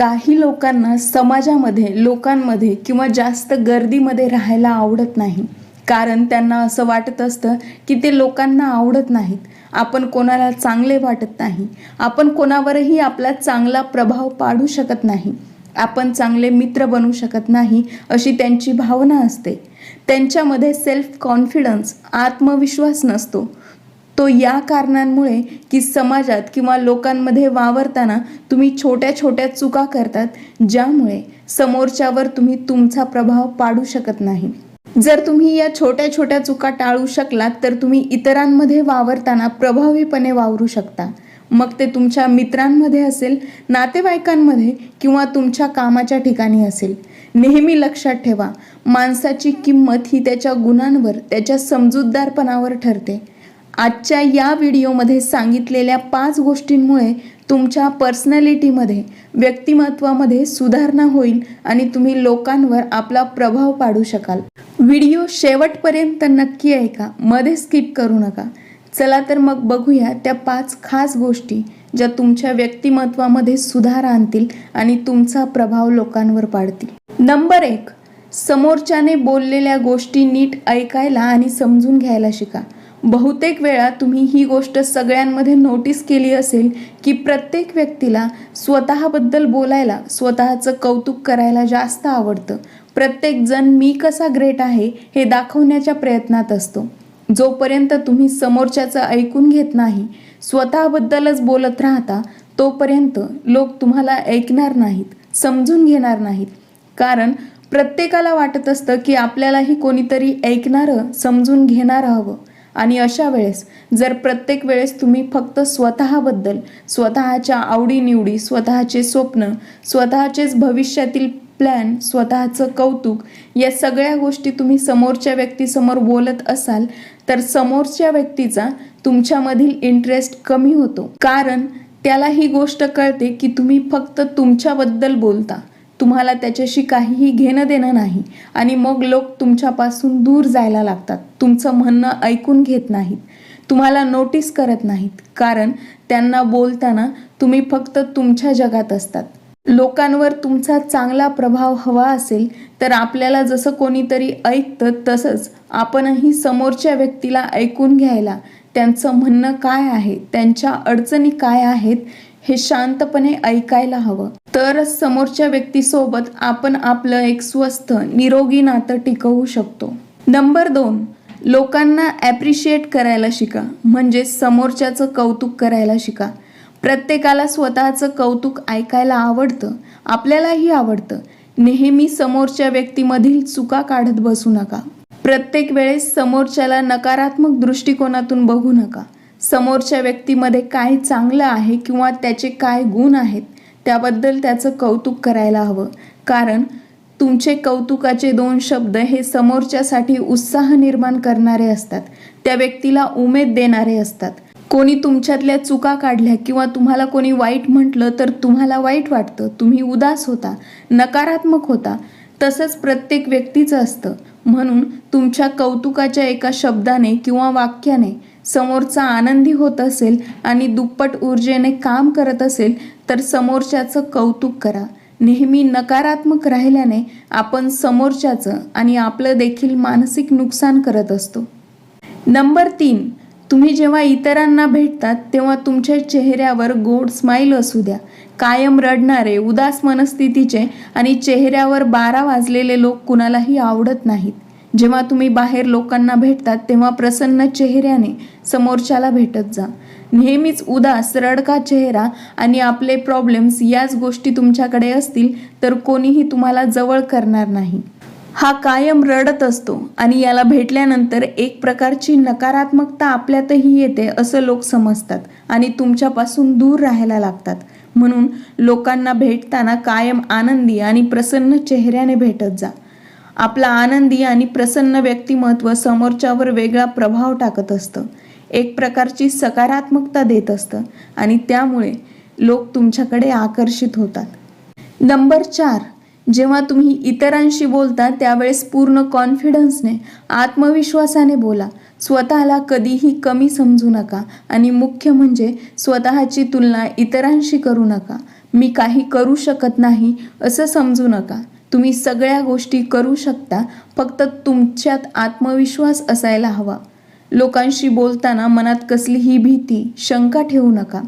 काही लोकांना समाजामध्ये लोकांमध्ये किंवा जास्त गर्दीमध्ये राहायला आवडत नाही. कारण त्यांना असं वाटत असतं की ते लोकांना आवडत नाहीत. आपण कोणाला चांगले वाटत नाही. आपण कोणावरही आपला चांगला प्रभाव पाडू शकत नाही. आपण चांगले मित्र बनू शकत नाही अशी त्यांची भावना असते. त्यांच्यामध्ये सेल्फ कॉन्फिडन्स आत्मविश्वास नसतो. तो या कारणांमुळे की समाजात किंवा लोकांमध्ये वावरताना तुम्ही छोट्या छोट्या चुका करतात ज्यामुळे समोरच्यावर तुम्ही तुमचा प्रभाव पाडू शकत नाही. जर तुम्ही या छोट्या छोट्या चुका टाळू शकलात तर तुम्ही इतरांमध्ये वावरताना प्रभावीपणे वावरू शकता. मग ते तुमच्या मित्रांमध्ये असेल नातेवाईकांमध्ये किंवा तुमच्या कामाच्या ठिकाणी असेल. नेहमी लक्षात ठेवा माणसाची किंमत ही त्याच्या गुणांवर त्याच्या समजूतदारपणावर ठरते. आजच्या या व्हिडिओमध्ये सांगितलेल्या पाच गोष्टींमुळे तुमच्या पर्सनॅलिटीमध्ये व्यक्तिमत्वामध्ये सुधारणा होईल आणि तुम्ही लोकांवर आपला प्रभाव पाडू शकाल. व्हिडिओ शेवटपर्यंत नक्की ऐका मध्ये स्किप करू नका. चला तर मग बघूया त्या पाच खास गोष्टी ज्या तुमच्या व्यक्तिमत्वामध्ये सुधार आणतील आणि तुमचा प्रभाव लोकांवर पाडतील. नंबर एक समोरच्याने बोललेल्या गोष्टी नीट ऐकायला आणि समजून घ्यायला शिका. बहुतेक वेळा तुम्ही ही गोष्ट सगळ्यांमध्ये नोटीस केली असेल की प्रत्येक व्यक्तीला स्वतःबद्दल बोलायला स्वतःचं कौतुक करायला जास्त आवडतं. प्रत्येकजण मी कसा ग्रेट आहे हे दाखवण्याच्या प्रयत्नात असतो. जोपर्यंत तुम्ही समोरच्याचं ऐकून घेत नाही स्वतःबद्दलच बोलत राहता तोपर्यंत लोक तुम्हाला ऐकणार नाहीत समजून घेणार नाहीत. कारण प्रत्येकाला वाटत असतं की आपल्यालाही कोणीतरी ऐकणारं समजून घेणारं हवं. आणि अशा वेळेस जर प्रत्येक वेळेस तुम्ही फक्त स्वतःबद्दल स्वतःच्या आवडीनिवडी स्वतःचे स्वप्न स्वतःचेच भविष्यातील प्लॅन स्वतःचं कौतुक या सगळ्या गोष्टी तुम्ही समोरच्या व्यक्तीसमोर बोलत असाल तर समोरच्या व्यक्तीचा तुमच्यामधील इंटरेस्ट कमी होतो. कारण त्याला ही गोष्ट कळते की तुम्ही फक्त तुमच्याबद्दल बोलता. तुम्हाला त्याच्याशी काहीही घेणं देणं नाही. आणि मग लोक तुमच्यापासून दूर जायला लागतात. तुमचं म्हणणं ऐकून घेत नाहीत. तुम्हाला नोटीस करत नाहीत. कारण त्यांना बोलताना तुम्ही फक्त तुमच्या जगात असतात. लोकांवर तुमचा चांगला प्रभाव हवा असेल तर आपल्याला जसं कोणीतरी ऐकतं तसंच आपणही समोरच्या व्यक्तीला ऐकून घ्यायला त्यांचं म्हणणं काय आहे त्यांच्या अडचणी काय आहेत हे शांतपणे ऐकायला हवं. तर समोरच्या व्यक्तीसोबत आपण आपलं एक स्वस्थ निरोगी नातं टिकवू शकतो. नंबर दोन लोकांना ॲप्रिशिएट करायला शिका. म्हणजे समोरच्याचं कौतुक करायला शिका. प्रत्येकाला स्वतःचं कौतुक ऐकायला आवडतं. आपल्यालाही आवडतं. नेहमी समोरच्या व्यक्तीमधील चुका काढत बसू नका. प्रत्येक वेळेस समोरच्याला नकारात्मक दृष्टिकोनातून बघू नका. समोरच्या व्यक्तीमध्ये काय चांगलं आहे किंवा त्याचे काय गुण आहेत त्याबद्दल त्याचं कौतुक करायला हवं. कारण तुमचे कौतुकाचे दोन शब्द हे समोरच्यासाठी उत्साह निर्माण करणारे असतात त्या व्यक्तीला उमेद देणारे असतात. कोणी तुमच्यातल्या चुका काढल्या किंवा तुम्हाला कोणी वाईट म्हटलं तर तुम्हाला वाईट वाटतं तुम्ही उदास होता नकारात्मक होता तसंच प्रत्येक व्यक्तीचं असतं. म्हणून तुमच्या कौतुकाच्या एका शब्दाने किंवा वाक्याने समोरचा आनंदी होत असेल आणि दुप्पट ऊर्जेने काम करत असेल तर समोरच्याचं कौतुक करा. नेहमी नकारात्मक राहिल्याने आपण समोरच्याचं आणि आपलं देखील मानसिक नुकसान करत असतो. नंबर तीन तुम्ही जेव्हा इतरांना भेटतात तेव्हा तुमच्या चेहऱ्यावर गोड स्माईल असू द्या. कायम रडणारे उदास मनस्थितीचे आणि चेहऱ्यावर बारा वाजलेले लोक कुणालाही आवडत नाहीत. जेव्हा तुम्ही बाहेर लोकांना भेटतात तेव्हा प्रसन्न चेहऱ्याने समोरच्याला भेटत जा. नेहमीच उदास रडका चेहरा आणि आपले प्रॉब्लेम्स याच गोष्टी तुमच्याकडे असतील तर कोणीही तुम्हाला जवळ करणार नाही. हा कायम रडत असतो आणि याला भेटल्यानंतर एक प्रकारची नकारात्मकता आपल्यातही येते असं लोक समजतात आणि तुमच्यापासून दूर राहायला लागतात. म्हणून लोकांना भेटताना कायम आनंदी आणि प्रसन्न चेहऱ्याने भेटत जा. आपला आनंदी आणि प्रसन्न व्यक्तिमत्व समोरच्यावर वेगळा प्रभाव टाकत असतं. एक प्रकारची सकारात्मकता देत असतं आणि त्यामुळे लोक तुमच्याकडे आकर्षित होतात. नंबर चार जेव्हा तुम्ही इतरांशी बोलता त्यावेळेस पूर्ण कॉन्फिडन्सने आत्मविश्वासाने बोला. स्वतःला कधीही कमी समजू नका आणि मुख्य म्हणजे स्वतःची तुलना इतरांशी करू नका. मी काही करू शकत नाही असं समजू नका. तुम्ही सगळ्या गोष्टी करू शकता फक्त तुमच्यात आत्मविश्वास असायला हवा. लोकांशी बोलताना मनात कसलीही भीती शंका ठेवू नका.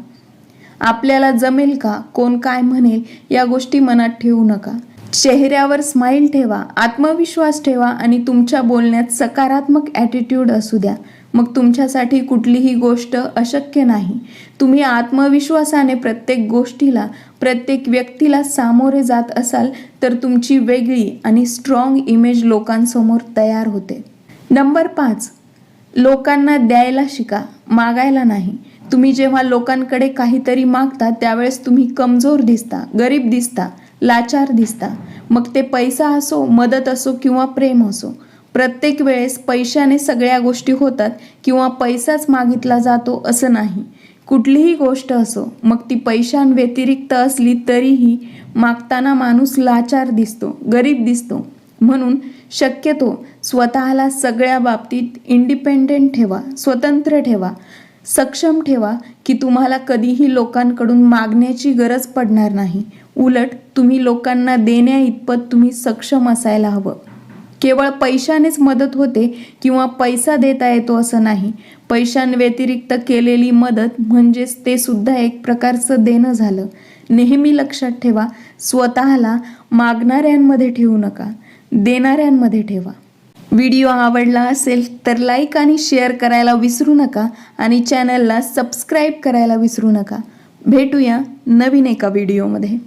आपल्याला जमेल का? कोण काय म्हणेल? या गोष्टी मनात ठेवू नका. चेहऱ्यावर स्माईल ठेवा आत्मविश्वास ठेवा आणि तुमच्या बोलण्यात सकारात्मक ॲटिट्यूड असू द्या. मग तुमच्यासाठी कुठलीही गोष्ट अशक्य नाही. तुम्ही आत्मविश्वासाने प्रत्येक गोष्टीला प्रत्येक व्यक्तीला सामोरे जात असाल तर तुमची वेगळी आणि स्ट्रॉंग इमेज लोकांसमोर तयार होते. नंबर पाच लोकांना द्यायला शिका मागायला नाही. तुम्ही जेव्हा लोकांकडे काहीतरी मागता त्यावेळेस तुम्ही कमजोर दिसता गरीब दिसता लाचार दिसता. मग ते पैसा असो मदत असो किंवा प्रेम असो प्रत्येक वेळेस पैशाने सगळ्या गोष्टी होतात किंवा पैसाच मागितला जातो असं नाही. कुठलीही गोष्ट असो मग ती पैशांव्यतिरिक्त असली तरीही मागताना माणूस लाचार दिसतो गरीब दिसतो. म्हणून शक्यतो स्वतःला सगळ्या बाबतीत इंडिपेंडेंट ठेवा स्वतंत्र ठेवा सक्षम ठेवा की तुम्हाला कधीही लोकांकडून मागण्याची गरज पडणार नाही. उलट तुम्ही लोकांना देण्या इतपत तुम्ही सक्षम असायला हवं. केवळ पैशानेच मदत होते किंवा पैसा देता येतो असं नाही. पैशांव्यतिरिक्त केलेली मदत म्हणजेच ते सुद्धा एक प्रकारचं देणं झालं. नेहमी लक्षात ठेवा स्वतःला मागणाऱ्यांमध्ये ठेवू नका देणाऱ्यांमध्ये ठेवा. व्हिडिओ आवडला असेल तर लाईक आणि शेअर करायला विसरू नका आणि चॅनलला सबस्क्राईब करायला विसरू नका. भेटूया नवीन एका व्हिडिओमध्ये.